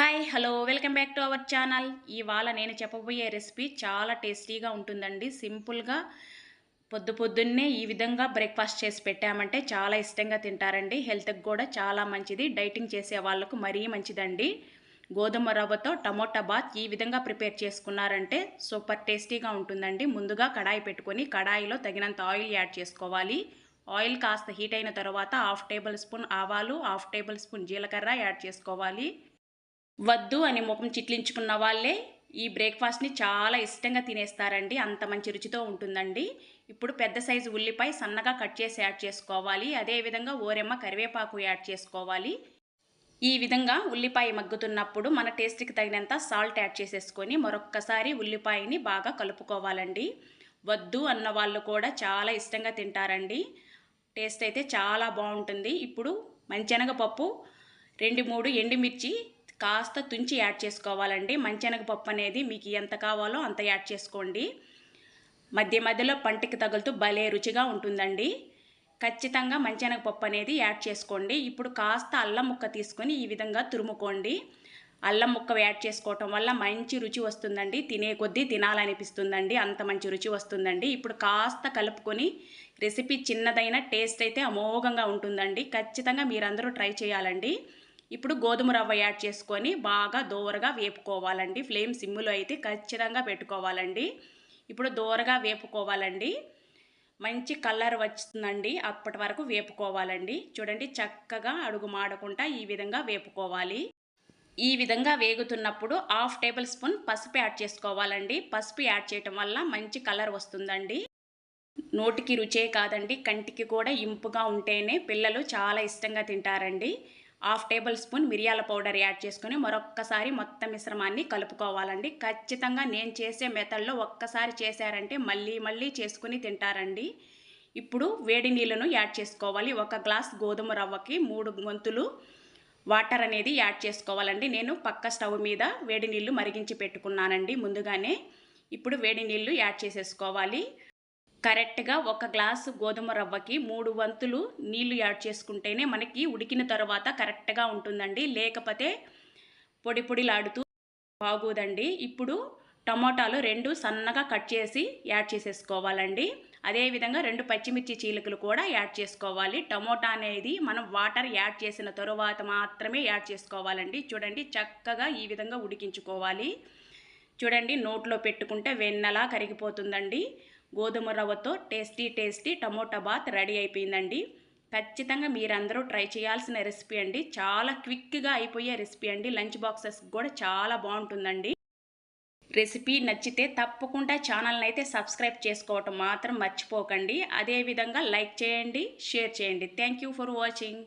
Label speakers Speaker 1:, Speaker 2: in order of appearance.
Speaker 1: Hi hello welcome back to our channel ఇవాళ నేను చెప్పబోయే రెసిపీ చాలా టేస్టీగా ఉంటుందండి. సింపుల్గా పొద్దు పొద్దున్నే ఈ విధంగా బ్రేక్ఫాస్ట్ చేసి పెట్టామంటే చాలా ఇష్టంగా తింటారండి. హెల్త్కి కూడా చాలా మంచిది. డైటింగ్ చేసే వాళ్ళకు మరీ మంచిదండి. గోధుమ రవ్వతో టమోటా బాత్ ఈ విధంగా ప్రిపేర్ చేసుకున్నారంటే సూపర్ టేస్టీగా ఉంటుందండి. ముందుగా కడాయి పెట్టుకొని కడాయిలో తగినంత ఆయిల్ యాడ్ చేసుకోవాలి. ఆయిల్ కాస్త హీట్ అయిన తర్వాత హాఫ్ టేబుల్ స్పూన్ ఆవాలు హాఫ్ టేబుల్ స్పూన్ జీలకర్ర యాడ్ చేసుకోవాలి. వద్దు అని ముఖం చిట్లించుకున్న వాళ్ళే ఈ బ్రేక్ఫాస్ట్ని చాలా ఇష్టంగా తినేస్తారండి. అంత మంచి రుచితో ఉంటుందండి. ఇప్పుడు పెద్ద సైజు ఉల్లిపాయ సన్నగా కట్ చేసి యాడ్ చేసుకోవాలి. అదేవిధంగా ఓరెమ్మ కరివేపాకు యాడ్ చేసుకోవాలి. ఈ విధంగా ఉల్లిపాయ మగ్గుతున్నప్పుడు మన టేస్ట్కి తగినంత సాల్ట్ యాడ్ చేసేసుకొని మరొక్కసారి ఉల్లిపాయని బాగా కలుపుకోవాలండి. వద్దు అన్న వాళ్ళు కూడా చాలా ఇష్టంగా తింటారండి. టేస్ట్ అయితే చాలా బాగుంటుంది. ఇప్పుడు మంచెనగపప్పు రెండు మూడు ఎండుమిర్చి కాస్త తుంచి యాడ్ చేసుకోవాలండి. మంచెనగపప్పు అనేది మీకు ఎంత కావాలో అంత యాడ్ చేసుకోండి. మధ్య మధ్యలో పంటికి తగులుతూ భలే రుచిగా ఉంటుందండి. ఖచ్చితంగా మంచెనగపప్పు అనేది యాడ్ చేసుకోండి. ఇప్పుడు కాస్త అల్లం ముక్క తీసుకొని ఈ విధంగా తురుముకోండి. అల్లం ముక్క యాడ్ చేసుకోవటం వల్ల మంచి రుచి వస్తుందండి. తినే కొద్దీ తినాలనిపిస్తుందండి. అంత మంచి రుచి వస్తుందండి. ఇప్పుడు కాస్త కలుపుకొని రెసిపీ చిన్నదైన టేస్ట్ అయితే అమోఘంగా ఉంటుందండి. ఖచ్చితంగా మీరందరూ ట్రై చేయాలండి. ఇప్పుడు గోధుమ రవ్వ యాడ్ చేసుకొని బాగా దోరగా వేపుకోవాలండి. ఫ్లేమ్ సిమ్ములో అయితే ఖచ్చితంగా పెట్టుకోవాలండి. ఇప్పుడు దోరగా వేపుకోవాలండి. మంచి కలర్ వచ్చిందండి. అప్పటి వరకు వేపుకోవాలండి. చూడండి చక్కగా అడుగు మాడకుండా ఈ విధంగా వేపుకోవాలి. ఈ విధంగా వేగుతున్నప్పుడు హాఫ్ టేబుల్ స్పూన్ పసుపు యాడ్ చేసుకోవాలండి. పసుపు యాడ్ చేయటం వల్ల మంచి కలర్ వస్తుందండి. నోటికి రుచే కాదండి. కంటికి కూడా ఇంపుగా ఉంటేనే పిల్లలు చాలా ఇష్టంగా తింటారండి. హాఫ్ టేబుల్ స్పూన్ మిరియాల పౌడర్ యాడ్ చేసుకొని మరొక్కసారి మొత్తం మిశ్రమాన్ని కలుపుకోవాలండి. ఖచ్చితంగా నేను చేసే మెథడ్లో ఒక్కసారి చేశారంటే మళ్ళీ మళ్ళీ చేసుకుని తింటారండి. ఇప్పుడు వేడి నీళ్ళను యాడ్ చేసుకోవాలి. ఒక గ్లాస్ గోధుమ రవ్వకి మూడు గొంతులు వాటర్ అనేది యాడ్ చేసుకోవాలండి. నేను పక్క స్టవ్ మీద వేడి నీళ్ళు మరిగించి పెట్టుకున్నానండి ముందుగానే. ఇప్పుడు వేడి నీళ్ళు యాడ్ చేసేసుకోవాలి. కరెక్ట్గా ఒక గ్లాసు గోధుమ రవ్వకి మూడు వంతులు నీళ్ళు యాడ్ చేసుకుంటేనే మనకి ఉడికిన తర్వాత కరెక్ట్గా ఉంటుందండి. లేకపోతే పొడి పొడిలాడుతూ బాగోదండి. ఇప్పుడు టమోటాలు రెండు సన్నగా కట్ చేసి యాడ్ చేసేసుకోవాలండి. అదేవిధంగా రెండు పచ్చిమిర్చి చీలకలు కూడా యాడ్ చేసుకోవాలి. టమోటా అనేది మనం వాటర్ యాడ్ చేసిన తరువాత మాత్రమే యాడ్ చేసుకోవాలండి. చూడండి చక్కగా ఈ విధంగా ఉడికించుకోవాలి. చూడండి నోట్లో పెట్టుకుంటే వెన్నలా కరిగిపోతుందండి. గోధుమ రవ్వతో tasty tasty tomato bath ready అయిపోయిందండి. ఖచ్చితంగా మీరందరూ ట్రై చేయాల్సిన రెసిపీ అండి. చాలా క్విక్గా అయిపోయే రెసిపీ అండి. లంచ్ బాక్సెస్ కూడా చాలా బాగుంటుందండి. రెసిపీ నచ్చితే తప్పకుండా ఛానల్ని అయితే సబ్స్క్రైబ్ చేసుకోవటం మాత్రం మర్చిపోకండి. అదేవిధంగా లైక్ చేయండి షేర్ చేయండి. Thank for watching.